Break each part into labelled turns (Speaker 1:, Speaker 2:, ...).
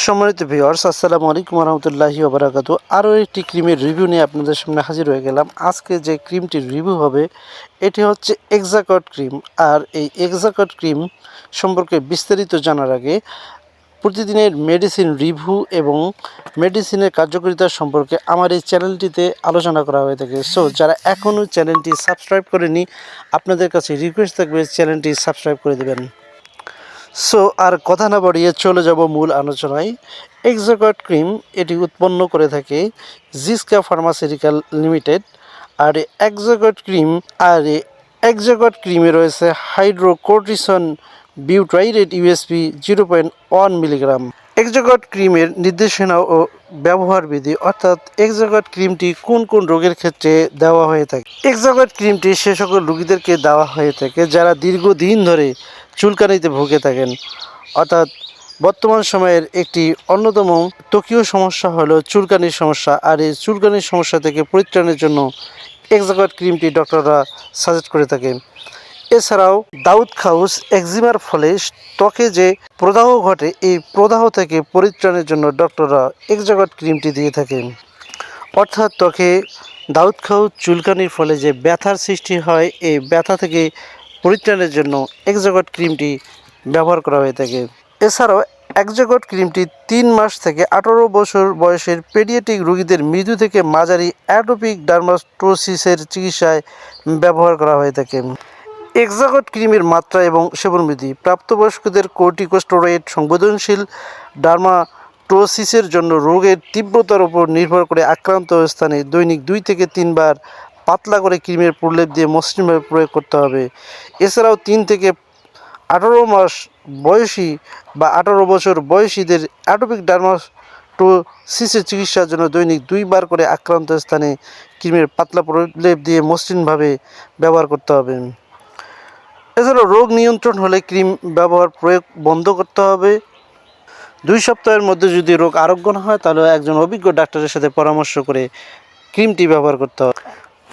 Speaker 1: সম্মানিত ভিউয়ার্স, আসসালামু আলাইকুম রহমতুল্লাহি ওবরাকাত আরও একটি ক্রিমের রিভিউ নিয়ে আপনাদের সামনে হাজির হয়ে গেলাম। আজকে যে ক্রিমটির রিভিউ হবে, এটি হচ্ছে এক্সাকট ক্রিম। আর এই এক্সাকট ক্রিম সম্পর্কে বিস্তারিত জানার আগে প্রতিদিনের মেডিসিন রিভিউ এবং মেডিসিনের কার্যকারিতা সম্পর্কে আমার এই চ্যানেলটিতে আলোচনা করা হয়ে থাকে। সো, যারা এখনও চ্যানেলটি সাবস্ক্রাইব করেনি আপনাদের কাছে রিকোয়েস্ট থাকবে চ্যানেলটি সাবস্ক্রাইব করে দেবেন। সো আর কথা না বাড়িয়ে চলে যাব মূল আলোচনায়। এক্সোকট ক্রিম এটি উৎপন্ন করে থাকে জিসকা ফার্মাসিউটিক্যাল লিমিটেড আর এক্সোকট ক্রিম আর এক্সোকট ক্রিমে রয়েছে hydrocortisone butyrate USP zero point one milligram Exocort ক্রিমের নির্দেশনা ও ব্যবহার বিধি, অর্থাৎ এক্সাকট ক্রিমটি কোন কোন রোগের ক্ষেত্রে দেওয়া হয়ে থাকে? এক্সাকট ক্রিমটি সে সকল রোগীদেরকে দেওয়া হয়ে থাকে যারা দীর্ঘদিন ধরে চুলকানিতে ভুগে থাকেন। অর্থাৎ বর্তমান সময়ের একটি অন্যতম ত্বকীয় সমস্যা হলো চুলকানির সমস্যা। আর এই চুলকানির সমস্যা থেকে পরিত্রাণের জন্য এক্সাকট ক্রিমটি ডক্টররা সাজেস্ট করে থাকেন। এছাড়াও দাউদ খাউস একজিমার ফলে ত্বকে যে প্রদাহ ঘটে, এই প্রদাহ থেকে পরিত্রাণের জন্য ডক্টররা এক্সাকট ক্রিমটি দিয়ে থাকেন। অর্থাৎ ত্বকে দাউদ খাউ চুলকানির ফলে যে ব্যথার সৃষ্টি হয়, এই ব্যথা থেকে পরিত্রাণের জন্য একজগট ক্রিমটি ব্যবহার করা হয়ে থাকে। এছাড়াও একজগট ক্রিমটি তিন মাস থেকে আঠারো বছর বয়সের পেডিয়াট্রিক রোগীদের মৃদু থেকে মাঝারি অ্যাটোপিক ডার্মাস্টোসিসের চিকিৎসায় ব্যবহার করা হয়ে থাকে। এক্সাগট ক্রিমের মাত্রা এবং সেবনবিধি। প্রাপ্তবয়স্কদের কোর্টিকোস্টেরয়েড সংবেদনশীল ডার্মাটোসিসের জন্য রোগের তীব্রতার উপর নির্ভর করে আক্রান্ত স্থানে দৈনিক দুই থেকে তিনবার পাতলা করে ক্রিমের প্রলেপ দিয়ে মসৃণভাবে প্রয়োগ করতে হবে। এছাড়াও তিন থেকে আঠারো মাস বয়সী বা আঠারো বছর বয়সীদের অ্যাটোপিক ডার্মাটোসিসের চিকিৎসার জন্য দৈনিক দুইবার করে আক্রান্ত স্থানে ক্রিমের পাতলা প্রলেপ দিয়ে মসৃণভাবে ব্যবহার করতে হবে। এছাড়াও রোগ নিয়ন্ত্রণ হলে ক্রিম ব্যবহার প্রয়োগ বন্ধ করতে হবে। দুই সপ্তাহের মধ্যে যদি রোগ আরোগ্য না হয়, তাহলে একজন অভিজ্ঞ ডাক্তারের সাথে পরামর্শ করে ক্রিমটি ব্যবহার করতে হবে।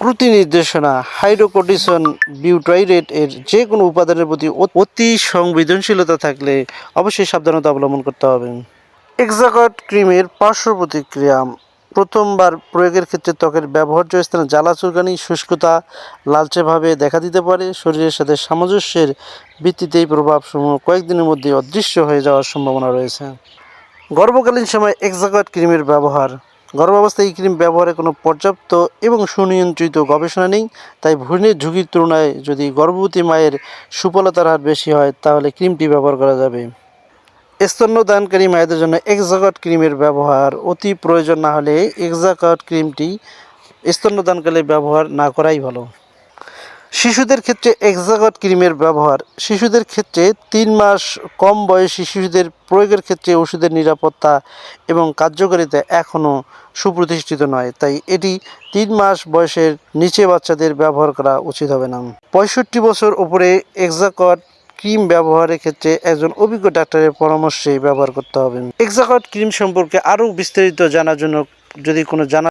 Speaker 1: প্রতি নির্দেশনা হাইড্রোকোটিসন বিউটাইরেট এর যে কোনো উপাদানের প্রতি অতি সংবেদনশীলতা থাকলে অবশ্যই সাবধানতা অবলম্বন করতে হবে। এক্সাকট ক্রিমের পার্শ্ব প্রতিক্রিয়া প্রথমবার প্রয়োগের ক্ষেত্রে ত্বকের ব্যবহার্য স্থানে জ্বালা, চুলকানি, শুষ্কতা লালচেভাবে দেখা দিতে পারে। শরীরের সাথে সামঞ্জস্যের ভিত্তিতে এই প্রভাবসমূহ কয়েকদিনের মধ্যে অদৃশ্য হয়ে যাওয়ার সম্ভাবনা রয়েছে। গর্ভকালীন সময় এক্সাকট ক্রিমের ব্যবহার। গর্ভাবস্থায় এই ক্রিম ব্যবহারে কোনো পর্যাপ্ত এবং সুনিয়ন্ত্রিত গবেষণা নেই, তাই ভ্রূণের ঝুঁকির তুলনায় যদি গর্ভবতী মায়ের সুফলতার হার বেশি হয়, তাহলে ক্রিমটি ব্যবহার করা যাবে। স্তন্যদানকারী মায়েদের জন্য এক্সাকট ক্রিমের ব্যবহার অতি প্রয়োজন না হলে এক্সাকট ক্রিমটি স্তন্যদানকালে ব্যবহার না করাই ভালো। শিশুদের ক্ষেত্রে এক্সাগট ক্রিমের ব্যবহার, শিশুদের ক্ষেত্রে তিন মাস কম বয়সী শিশুদের প্রয়োগের ক্ষেত্রে ওষুধের নিরাপত্তা এবং কার্যকারিতা এখনও সুপ্রতিষ্ঠিত নয়, তাই এটি তিন মাস বয়সের নিচে বাচ্চাদের ব্যবহার করা উচিত হবে না। পঁয়ষট্টি বছর ওপরে এক্সাকট ক্রিম ব্যবহারের ক্ষেত্রে একজন অভিজ্ঞ ডাক্তারের পরামর্শে ব্যবহার করতে হবে। এক্সাকট ক্রিম সম্পর্কে আরও বিস্তারিত জানার জন্য যদি কোনো জানা